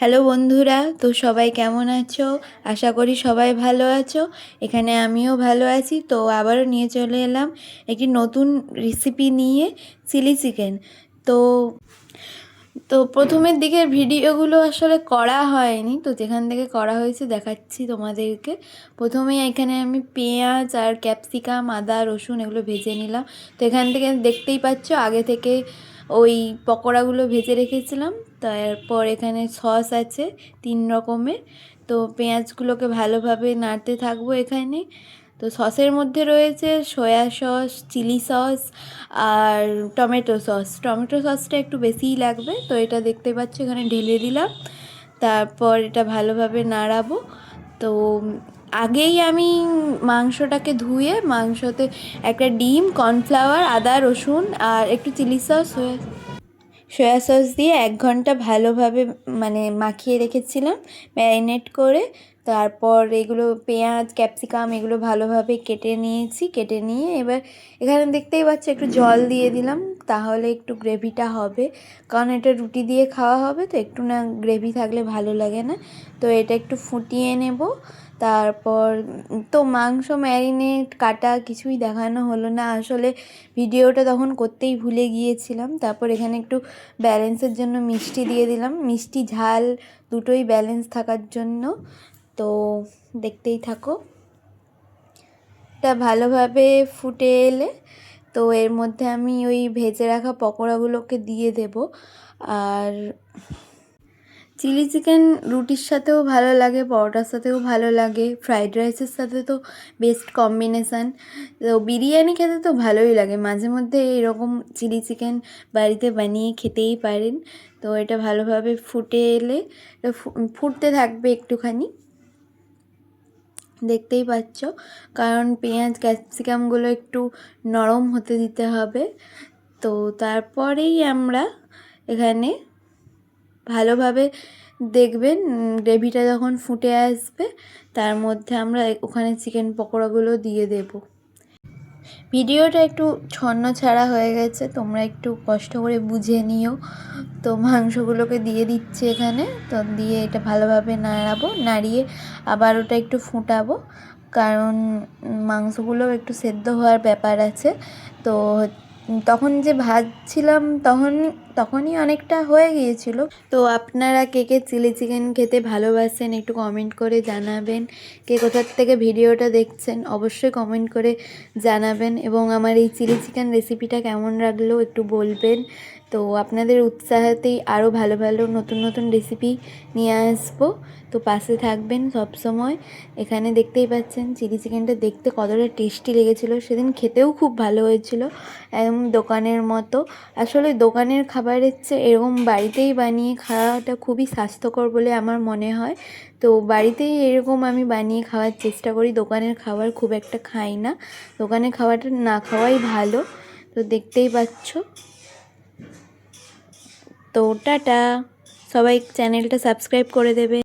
Hello বন্ধুরা, তো সবাই কেমন আছো? আশা করি সবাই ভালো আছো। এখানে আমিও ভালো আছি, তো আবারও নিয়ে চলে এলাম একটি নতুন রেসিপি নিয়ে চিলি চিকেন তো তো প্রথমের দিকের ভিডিওগুলো আসলে করা হয়নি, তো যেখান থেকে করা হয়েছে দেখাচ্ছি তোমাদেরকে। প্রথমে এখানে আমি পেঁয়াজ আর ক্যাপসিকাম, আদা, রসুন এগুলো ভেজে নিলাম। তো এখান থেকে দেখতেই পাচ্ছ, আগে থেকে ওই পকোড়াগুলো ভেজে রেখেছিলাম। তারপর এখানে সস আছে তিন রকমের। তো পেঁয়াজগুলোকে ভালোভাবে নাড়তে থাকব এখানে। তো সসের মধ্যে রয়েছে সয়া সস, চিলি সস আর টমেটো সস। টমেটো সসটা একটু বেশিই লাগবে। তো এটা দেখতে পাচ্ছি, এখানে ঢেলে দিলাম। তারপর এটা ভালোভাবে নাড়াবো। তো আগেই আমি মাংসটাকে ধুয়ে, মাংসতে একটা ডিম, কর্নফ্লাওয়ার, আদা, রসুন আর একটু chilli sauce soya soya sauce দিয়ে এক ঘণ্টা ভালোভাবে মানে মাখিয়ে রেখেছিলাম, ম্যারিনেট করে। তারপর এগুলো পেঁয়াজ, ক্যাপসিকাম এগুলো ভালোভাবে কেটে নিয়েছি, কেটে নিয়ে এবার এখানে দেখতেই পাচ্ছি একটু জল দিয়ে দিলাম। তাহলে একটু গ্রেভিটা হবে। কারণ এটা রুটি দিয়ে খাওয়া হবে, তো একটু না গ্রেভি থাকলে ভালো লাগে না। তো এটা একটু ফুটিয়ে নেব। তারপর তো মাংস ম্যারিনেট, কাটা কিছুই দেখানো হলো না। আসলে ভিডিওটা তখন করতেই ভুলে গিয়েছিলাম। তারপর এখানে একটু ব্যালেন্সের জন্য মিষ্টি দিয়ে দিলাম। মিষ্টি ঝাল দুটোই ব্যালেন্স থাকার জন্য। তো দেখতেই থাকো। এটা ভালোভাবে ফুটে এলে তো এর মধ্যে আমি ওই ভেজে রাখা পকোড়াগুলোকে দিয়ে দেব। আর চিলি চিকেন রুটির সাথেও ভালো লাগে, পরোটার সাথেও ভালো লাগে, ফ্রাইড রাইসের সাথে তো বেস্ট কম্বিনেশান। তো বিরিয়ানি খেতে তো ভালোই লাগে, মাঝে মধ্যে এরকম চিলি চিকেন বাড়িতে বানিয়ে খেতেই পারেন। তো এটা ভালোভাবে ফুটে এলে ফুটতে থাকবে একটুখানি। দেখতেই পাচ্ছ। কারণ পেঁয়াজ ক্যাপসিকামগুলো একটু নরম হতে দিতে হবে। তো তারপরেই আমরা এখানে ভালোভাবে দেখবেন, গ্রেভিটা যখন ফুটে আসবে, তার মধ্যে আমরা ওখানে চিকেন পকোড়াগুলো দিয়ে দেব। ভিডিওটা একটু ছন্ন ছাড়া হয়ে গেছে, তোমরা একটু কষ্ট করে বুঝে নিও। তো মাংসগুলোকে দিয়ে দিচ্ছি এখানে, তো দিয়ে এটা ভালোভাবে নাড়াবো, নাড়িয়ে আবার ওটা একটু ফুটাবো। কারণ মাংসগুলো একটু সেদ্ধ হওয়ার ব্যাপার আছে, তো তখন যে ভাজছিলাম তখন, তখনই অনেকটা হয়ে গিয়েছিল। তো আপনারা কে কে চিলি চিকেন খেতে ভালোবাসেন একটু কমেন্ট করে জানাবেন। কে কোথার থেকে ভিডিওটা দেখছেন অবশ্যই কমেন্ট করে জানাবেন। এবং আমার এই চিলি চিকেন রেসিপিটা কেমন লাগল একটু বলবেন। তো আপনাদের উৎসাহতেই আরও ভালো ভালো নতুন নতুন রেসিপি নিয়ে আসব। তো পাশে থাকবেন সব সময় এখানে দেখতেই পাচ্ছেন চিলি চিকেনটা দেখতে কতটা টেস্টি লেগেছিলো। সেদিন খেতেও খুব ভালো হয়েছিল একদম দোকানের মতো। আসলে দোকানের খাবারের চেয়ে এরকম বাড়িতেই বানিয়ে খাওয়াটা খুবই স্বাস্থ্যকর বলে আমার মনে হয়। তো বাড়িতেই এরকম আমি বানিয়ে খাওয়ার চেষ্টা করি। দোকানের খাবার খুব একটা খাই না। দোকানের খাবারটা না খাওয়াই ভালো। তো দেখতেই পাচ্ছ। তো টাটা। সবাই চ্যানেলটা সাবস্ক্রাইব করে দেবে।